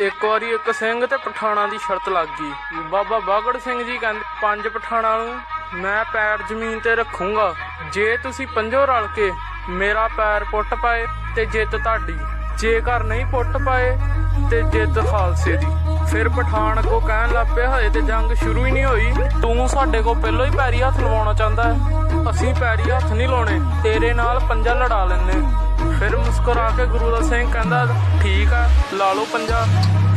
ਇੱਕ ਵਾਰੀ ਇੱਕ ਸਿੰਘ ਤੇ ਪਠਾਣਾ ਦੀ ਸ਼ਰਤ ਲੱਗ ਗਈ। ਬਾਬਾ ਬਾਗੜ ਸਿੰਘ ਜੀ ਕਹਿੰਦੇ, ਪੰਜ ਪਠਾਣਾ ਨੂੰ ਮੈਂ ਪੈਰ ਜ਼ਮੀਨ ਤੇ ਰੱਖੂੰਗਾ। ਜੇ ਤੁਸੀਂ ਪੰਜੋ ਰਲ ਕੇ ਮੇਰਾ ਪੈਰ ਪੁੱਟ ਪਾਏ ਤੇ ਜਿੱਤ ਤੁਹਾਡੀ। ਜੇਕਰ ਨਹੀਂ ਪੁੱਟ ਪਾਏ ਤੇ ਜਿੱਤ ਖਾਲਸੇ ਦੀ। ਫਿਰ ਪਠਾਨ ਕੋ ਕਹਿਣ ਲੱਗ ਪਿਆ ਹਜੇ ਤੇ ਜੰਗ ਸ਼ੁਰੂ ਹੀ ਨਹੀਂ ਹੋਈ। ਤੂੰ ਸਾਡੇ ਕੋ ਪਹਿਲਾਂ ਹੀ ਪੈਰੀ ਹੱਥ ਲਵਾਉਣਾ ਚਾਹੁੰਦਾ ਅਸੀਂ ਪੈਰੀ ਹੱਥ ਨਹੀਂ ਲਾਉਣੇ, ਤੇਰੇ ਨਾਲ ਪੰਜਾ ਲੜਾ ਲੈਣੇ ਕਰਾ ਕੇ ਗੁਰੂ ਦਾ ਸਿੰਘ ਕਹਿੰਦਾ, ਠੀਕ ਆ, ਲਾ ਲਓ ਪੰਜਾ।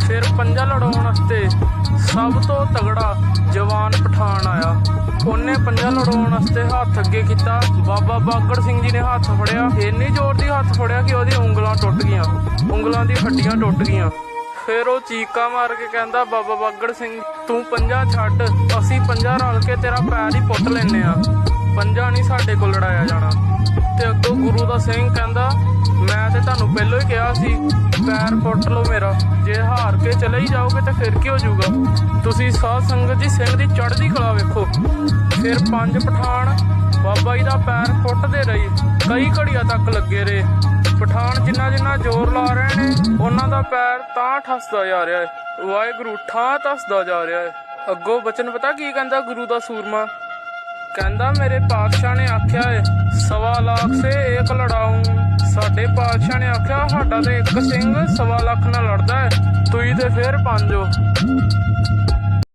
ਫਿਰ ਪੰਜਾ ਲੜਾਉਣ ਵਾਸਤੇ ਸਭ ਤੋਂ ਤਗੜਾ ਜਵਾਨ ਪਠਾਨ ਆਇਆ। ਉਹਨੇ ਪੰਜਾ ਲੜਾਉਣ ਵਾਸਤੇ ਹੱਥ ਅੱਗੇ ਕੀਤਾ। ਬਾਬਾ ਬਾਗੜ ਸਿੰਘ ਜੀ ਨੇ ਹੱਥ ਫੜਿਆ। ਇੰਨੀ ਜ਼ੋਰ ਦੀ ਹੱਥ ਫੜਿਆ ਕਿ ਉਹਦੀ ਉਂਗਲਾਂ ਟੁੱਟ ਗਈਆਂ। ਉਂਗਲਾਂ ਦੀ ਹੱਡੀਆਂ ਟੁੱਟ ਗਈਆਂ। ਫਿਰ ਉਹ ਚੀਕਾ ਮਾਰ ਕੇ ਕਹਿੰਦਾ, ਬਾਬਾ ਬਾਗੜ ਸਿੰਘ, ਤੂੰ ਪੰਜਾ ਛੱਡ। ਅਸੀਂ ਪੰਜਾ ਰਲ ਕੇ ਤੇਰਾ ਪੈਰ ਹੀ ਪੁੱਟ ਲੈਨੇ ਆ। ਪੰਜਾ ਨਹੀਂ ਸਾਡੇ ਕੋਲ ਲੜਾਇਆ ਜਾਣਾ। ਤੇ ਅੱਗੋਂ ਗੁਰੂ ਦਾ ਸਿੰਘ ਕਹਿੰਦਾ, ਮੈਂ ਤੇ ਤੁਹਾਨੂੰ ਪਹਿਲਾਂ ਹੀ ਕਿਹਾ ਸੀ, ਪੈਰ ਪੁੱਟ ਲਓ ਮੇਰਾ। ਜੇ ਹਾਰ ਕੇ ਚਲੇ ਹੀ ਜਾਓਗੇ ਤੇ ਫਿਰ ਕੀ ਹੋ ਜਾਊਗਾ? ਤੁਸੀਂ ਸਾਧ ਸੰਗਤ ਜੀ ਸਿੰਘ ਦੀ ਚੜ੍ਹਦੀ ਕਲਾ ਵੇਖੋ। ਫਿਰ ਪੰਜ ਪਠਾਨ ਬਾਬਾ ਜੀ ਦਾ ਪੈਰ ਪੁੱਟਦੇ ਰਹੇ। ਕਈ ਘੜੀਆਂ ਤੱਕ ਲੱਗੇ ਰਹੇ। ਪਠਾਨ ਜਿੰਨਾ ਜਿੰਨਾ ਜ਼ੋਰ ਲਾ ਰਹੇ ਨੇ, ਉਹਨਾਂ ਦਾ ਪੈਰ ਤਾਂ ਠੱਸਦਾ ਜਾ ਰਿਹਾ ਹੈ। ਵਾਹਿਗੁਰੂ ਠਾਂ ਠਸਦਾ ਜਾ ਰਿਹਾ ਹੈ। ਅੱਗੋਂ ਬਚਨ ਪਤਾ ਕੀ ਕਹਿੰਦਾ ਗੁਰੂ ਦਾ ਸੂਰਮਾ? ਕਹਿੰਦਾ ਮੇਰੇ ਪਾਤਸ਼ਾਹ ਨੇ ਆਖਿਆ ਏ, ਸਵਾ ਲੱਖ ਸੇ ਏਕ ਲੜਾਉਂ। ਸਾਡੇ ਪਾਤਸ਼ਾਹ ਨੇ ਆਖਿਆ, ਸਾਡਾ ਤੇ ਇੱਕ ਸਿੰਘ ਸਵਾ ਲੱਖ ਨਾਲ ਲੜਦਾ ਹੈ ਤੁਸੀਂ ਤੇ ਫੇਰ ਪੰਜੋ